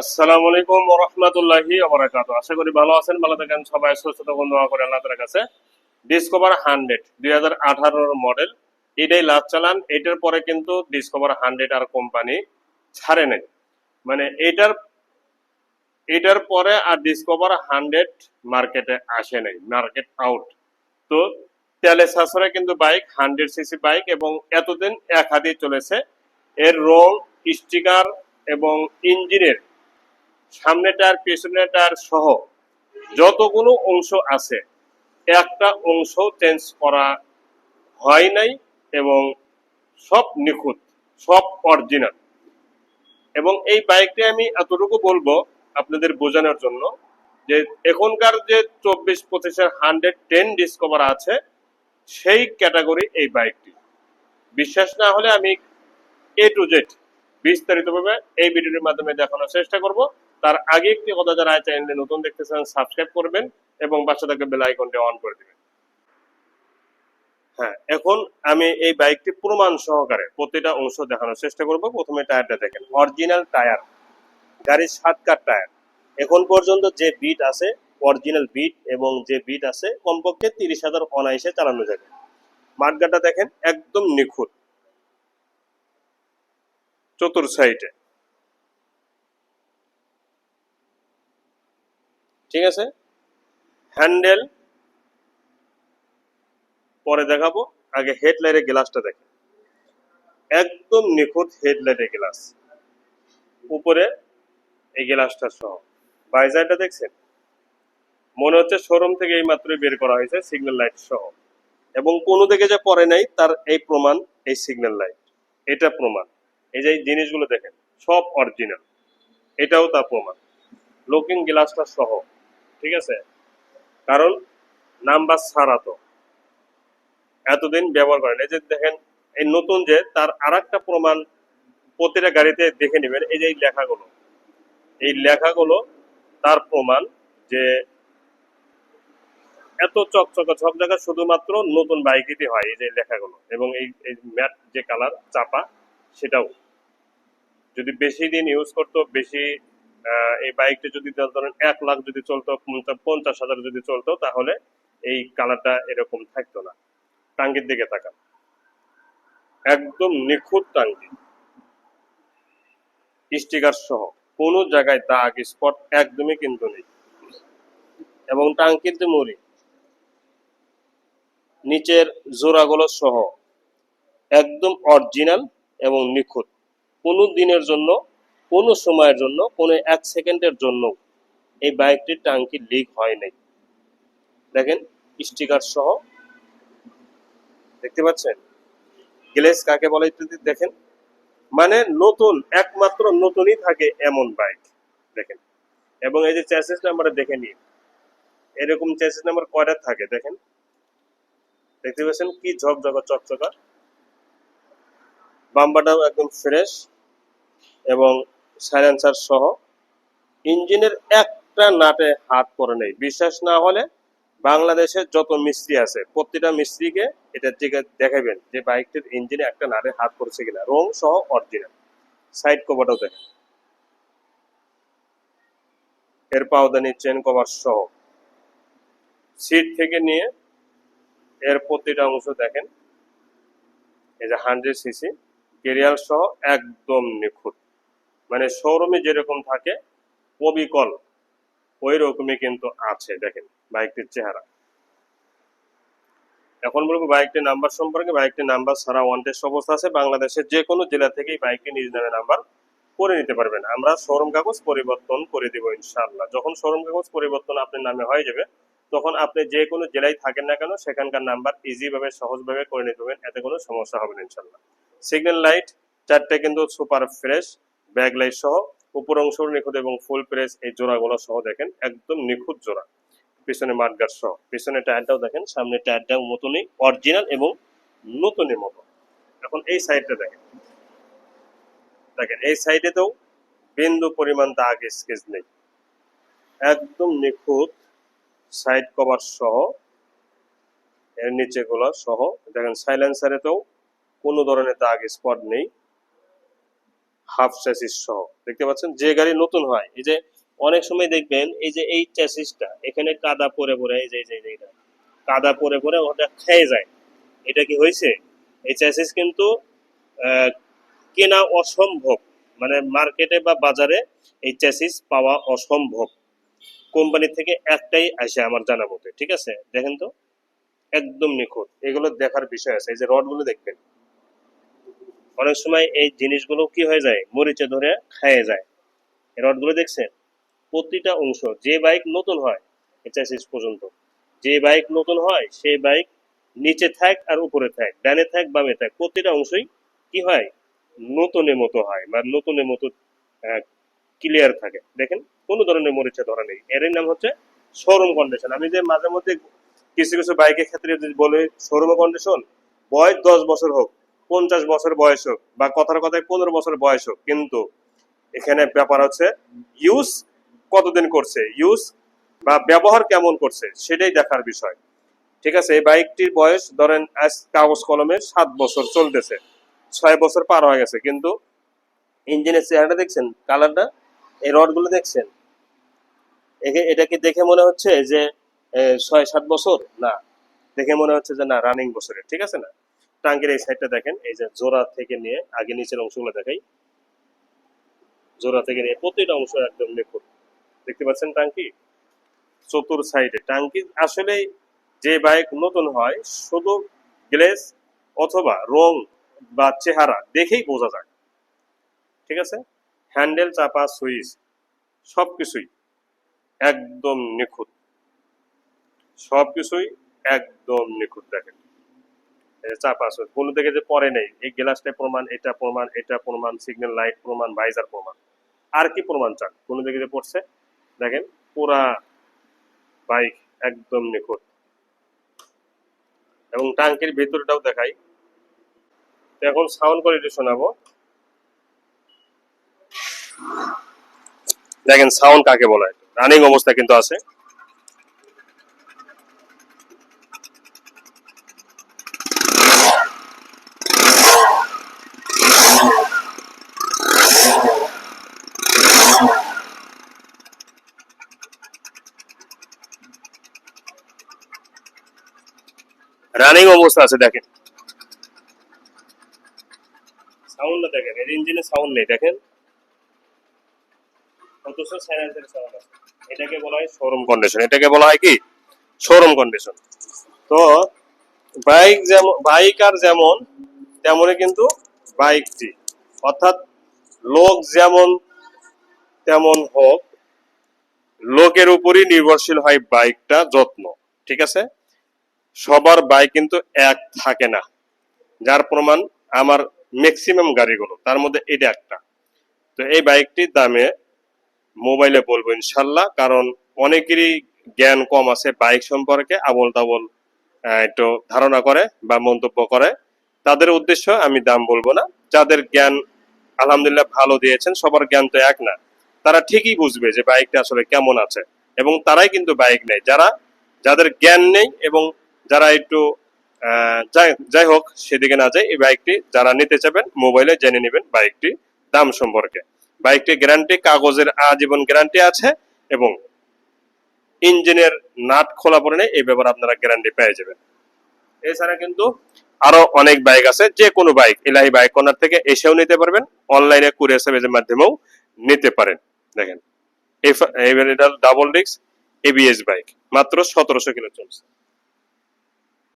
আসসালামু আলাইকুম রহমতুল্লাহি আবরাকাত আশা করি ভালো আছেন, ভালো থাকেন, সবাই সুস্থ থাকুন, দোয়া করে আল্লাহ তাআলার কাছে। ডিসকভার হান্ড্রেড দুই হাজার আঠারোর মডেল এটাই লাভ চালান, এটার পরে কিন্তু ডিসকভার হান্ড্রেড আর কোম্পানি ছাড়ে নেই। মানে এটার এটার পরে আর ডিসকভার হান্ড্রেড মার্কেটে আসে নাই মার্কেট আউট তো তেলে সাশ্রয় কিন্তু বাইক হান্ড্রেড সিসি বাইক এবং এতদিন এক হাতে চলেছে। এর রং স্টিকার এবং ইঞ্জিনের সামনে টায়ার পেছনে টায়ার সহ যতগুলো অংশ আছে, একটা অংশ চেঞ্জ করা হয় নাই এবং সব নিখুঁত, সব অরিজিনাল এবং এই বাইকটি আমি এতটুকু বলব আপনাদের বোঝানোর জন্য যে এখনকার যে চব্বিশ পঁচিশের হান্ড্রেড টেন ডিসকভার আছে, সেই ক্যাটাগরি এই বাইকটি বিশ্বাস না হলে আমি এ টু জেড বিস্তারিতভাবে এই ভিডিওটির মাধ্যমে দেখানোর চেষ্টা করব। তার আগে একটি কথা যারা চ্যানেলে নতুন দেখতেছেন সাবস্ক্রাইব করবেন এবং পাশে থাকা বেল আইকনটি অন করে দিবেন। হ্যাঁ এখন আমি এই বাইকটি প্রমাণ সহকারে প্রতিটা অংশ দেখানোর চেষ্টা করব। প্রথমে টায়ারটা দেখেন অরিজিনাল টায়ার। গাড়ির সাত কার টায়ার। এখন পর্যন্ত যে বিট আছে অরিজিনাল বিট এবং যে বিট আছে, কমপক্ষে তিরিশ হাজার অনায়াসে চালানো যাবে। মাঠগাটা দেখেন, একদম নিখুঁত। চতুর সাইডে ঠিক আছে? হ্যান্ডেল পরে দেখাবো। আগে হেডলাইটের গ্লাসটা দেখেন। একদম নিখুঁত হেডলাইটের গ্লাস উপরে এই গ্লাসটা সহ। বাইজারটা দেখছেন? মনে হচ্ছে শোরুম থেকে এই মাত্রই বের করা হয়েছে সিগন্যাল লাইট সহ। এবং কোনো দিকে যে পরে নাই, তার এই প্রমাণ, এই সিগন্যাল লাইট এটা প্রমাণ। এই যে জিনিসগুলো দেখেন, সব অরিজিনাল এটাও তার প্রমাণ। লুকিং গ্লাসটা সহ। ঠিক আছে? কারণ নাম্বার ছাড়া তো। এতদিন ব্যবহার করেন। এই যে দেখেন, এই নতুন যে তার আর প্রমাণ প্রতিটা গাড়িতে দেখে নেবেন, এই যে এই লেখাগুলো। এই লেখাগুলো, তার প্রমাণ যে এত চকচকে জায়গায় শুধুমাত্র নতুন বাইকেতে হয় এই যে লেখাগুলো। এবং এই এই ম্যাট যে কালার, চাপা, সেটাও। যদি বেশি দিন ইউজ করতো, বেশি এই বাইকটা যদি ধরেন এক লাখ যদি চলতো পঞ্চাশ হাজার যদি চলতো, তাহলে এই কালারটা এরকম থাকতো না। টাঙ্গির দিকে তাকান। একদম নিখুঁত টাঙ্গি। স্টিকার সহ। কোনো জায়গায় দাগ স্পট একদমই কিন্তু নেই। এবং টাঙ্কির যে মুড়ি, নিচের জোড়াগুলো সহ, একদম অরিজিনাল এবং নিখুঁত। কোনো দিনের জন্য কোনো সময়ের জন্য, কোনো এক সেকেন্ডের জন্য এই বাইকটির টাঙ্কি লিক হয় নাই। দেখেন স্টিকার সহ। দেখতে পাচ্ছেন? গ্লেস কাকে বলে ইত্যাদি? দেখেন। মানে নতুন, একমাত্র নতুনই থাকে এমন বাইক দেখেন। এবং এই যে চ্যাসেস নাম্বারে দেখে নিন। এরকম চ্যাসেস নাম্বার কয়টা থাকে? দেখেন। দেখতে পাচ্ছেন কি ঝকঝকা, চকচকা? বাম্বাটাও একদম ফ্রেশ এবং সাইলেন্সার সহ ইঞ্জিনের একটা নাটে হাত পরে নেই। বিশ্বাস না হলে বাংলাদেশের যত মিস্ত্রি আছে, প্রতিটা মিস্ত্রিকে এটা দিকে দেখাবেন যে বাইকটির ইঞ্জিনে একটা নাটে হাত পড়ছে কিনা। রং সহ অরিজিনাল। সাইড কভারটাও দেখেন। এর পাওদানি, চেন কভার সহ। সিট থেকে নিয়ে এর প্রতিটা অংশ দেখেন। এই যে হান্ড্রেড সিসি। কেরিয়াল সহ একদম নিখুঁত। মানে শোরুমে যেরকম থাকে অবিকল ওই রকমই কিন্তু আছে, দেখেন বাইকটির চেহারা। এখন বলব বাইকটির নাম্বার সম্পর্কে, বাইকটির নাম্বার ছাড়া ওয়ান অবস্থা আছে, বাংলাদেশের যে কোনো জেলা থেকেই বাইকটি নিজ নামে নাম্বার করে নিতে পারবেন। আমরা শোরুম কাগজ পরিবর্তন করে দিব ইনশাআল্লাহ। যখন শোরুম কাগজ পরিবর্তন আপনার নামে হয়ে যাবে, তখন আপনি যে কোনো জেলায় থাকেন না কেন, সেখানকার নাম্বার ইজি ভাবে সহজ ভাবে করে নিতে পারবেন, এতে কোনো সমস্যা হবে না ইনশাআল্লাহ। সিগন্যাল লাইট, চারটে কিন্তু সুপার ফ্রেশ ব্যাক লাইট সহ উপর অংশ নিখুঁত এবং ফুল প্রেস এই জোড়াগুলো সহ দেখেন, একদম নিখুঁত জোড়া। পিছনে মাঠগার সহ। পিছনে টায়ারটাও দেখেন, সামনে টায়ারটাও মতনই অরিজিনাল এবং নতুনের মতো এখন এই সাইডটা দেখেন। দেখেন, এই সাইডেতেও বিন্দু পরিমাণ দাগ স্কেচ নেই। একদম নিখুঁত সাইড কভার সহ এর নিচে গুলা সহ। দেখেন সাইলেন্সারেতেও কোনো ধরনের দাগ স্পট নেই। হাফ চ্যাসিস সহ, দেখতে পাচ্ছেন? যে গাড়ি নতুন হয়, এই যে অনেক সময় দেখবেন, এই যে এই চ্যাসিসটা, এখানে কাদা পরে পরে, এই যে এই যে এটা, কাদা পরে পরে ওটা খেয়ে যায়। এটা কি হয়েছে? এই চ্যাসিস কিন্তু কেনা অসম্ভব মানে মার্কেটে বা বাজারে এই চ্যাসিস পাওয়া অসম্ভব। কোম্পানি থেকে একটাই আসে আমার জানা ঠিক আছে? দেখেন তো, একদম নিখুঁত। এগুলো দেখার বিষয় আছে, এই যে রডগুলো দেখবেন। অনেক সময় এই জিনিসগুলো কি হয়ে যায়? মরিচে ধরে খেয়ে যায়। রডগুলো দেখছেন? প্রতিটা অংশ, যে বাইক নতুন হয় চ্যাসিস পর্যন্ত। যে বাইক নতুন হয়, সেই বাইক নিচে থাক আর উপরে থাক, ডানে থাক, বামে থাক, প্রতিটা অংশই কি হয়? নতুনের মতো হয় বা নতুনের মতো ক্লিয়ার থাকে। দেখেন, কোনো ধরনের মরিচা ধরা নেই। এর নাম হচ্ছে শোরুম কন্ডিশন আমি যে মাঝে মধ্যে কিছু কিছু বাইকের ক্ষেত্রে যদি বলে শোরুম কন্ডিশন বয়স দশ বছর হোক পঞ্চাশ বছর বয়স হোক বা কথার কথায় পনেরো বছর বয়স হোক, কিন্তু এখানে ব্যাপার হচ্ছে ইউজ কতদিন করছে? ইউজ বা ব্যবহার কেমন করছে? সেটাই দেখার বিষয়। ঠিক আছে, এই বাইকটির বয়স ধরেন কাগজ কলমে সাত বছর চলতেছে। ছয় বছর পার হয়ে গেছে, কিন্তু ইঞ্জিনের চেহারাটা দেখছেন? কালারটা? এই রডগুলো দেখছেন? এটাকে দেখে মনে হচ্ছে যে ছয়, সাত বছর? না। দেখে মনে হচ্ছে যে না রানিং বছরের। ঠিক আছে না? টাঙ্কির এই সাইডটা দেখেন, এই যে জোড়া থেকে নিয়ে আগে নিচের অংশগুলো দেখাই। জোড়া থেকে নিয়ে প্রতিটা অংশ একদম নিখুঁত। দেখতে পাচ্ছেন টাঙ্কি? চতুর সাইডে টাঙ্কি আসলে যে বাইক নতুন হয়, শুধু গ্লেস অথবা রং বা চেহারা দেখেই বোঝা যায়। ঠিক আছে? হ্যান্ডেল চাপা, সুইচ, সবকিছুই একদম নিখুঁত। সবকিছুই একদম নিখুঁত দেখেন। চাপা সুইচ কোনো দিকে যে পরে নেই। এই গ্লাসটা প্রমাণ, এটা প্রমাণ এটা প্রমাণ সিগন্যাল লাইট প্রমাণ ভাইজার প্রমাণ। আর কি প্রমাণ চান? কোনো দিকে যে পড়ছে। দেখেন, পুরা বাইক একদম নিখুঁত। এবং টাঙ্কির ভেতরটাও দেখাই। এখন সাউন্ড কোয়ালিটি শোনাবো। দেখেন সাউন্ড কাকে বলা? হয় রানিং অবস্থা কিন্তু আছে। রানিং অবস্থা আছে, দেখেন। সাউন্ডটা দেখেন, এর ইঞ্জিনে সাউন্ড নেই, দেখেন। এটাকে বলা হয় শোরুম কন্ডিশন এটাকে বলা হয় কি? শোরুম কন্ডিশন তো বাইক যেমন বাইক আর যেমন, তেমনই কিন্তু বাইকটি অর্থাৎ লোক যেমন, তেমন হোক, লোকের উপরই নির্ভরশীল হয় বাইকটা যত্ন। ঠিক আছে? সবার বাইক কিন্তু এক থাকে না। যার প্রমাণ আমার ম্যাক্সিমাম গাড়িগুলো, তার মধ্যে এটা একটা। তো এই বাইকটির দামে মোবাইলে বলব ইনশাল্লাহ, কারণ অনেকেরই জ্ঞান কম আছে বাইক সম্পর্কে আবল তাবল একটু ধারণা করে বা মন্তব্য করে। তাদের উদ্দেশ্য আমি দাম বলব না। যাদের জ্ঞান আলহামদুলিল্লাহ ভালো দিয়েছেন, সবার জ্ঞান তো এক না। তারা ঠিকই বুঝবে যে বাইকটা আসলে কেমন আছে। এবং তারাই কিন্তু বাইক নেয়। যারা, যাদের জ্ঞান নেই এবং যারা একটু যাই যাই হোক, সেদিকে না যায় এই বাইকটি যারা নিতে চাবেন, মোবাইলে জেনে নেবেন বাইকটি দাম সম্পর্কে। বাইকটি গ্যারান্টি, কাগজের আজীবন গ্যারান্টি আছে এবং ইঞ্জিনের নাট খোলা পড়ে এই ব্যাপারে আপনারা গ্যারান্টি পেয়ে যাবেন। এছাড়া কিন্তু আরও অনেক বাইক আছে, যে কোনো বাইক এলাহি বাইক কর্নার থেকে এসেও নিতে পারবেন, অনলাইনে কুরিয়ার সার্ভিসের মাধ্যমেও নিতে পারেন। দেখেন ডাবল ডিস্ক এবিএস বাইক মাত্র সতেরোশো কিলো চলছে।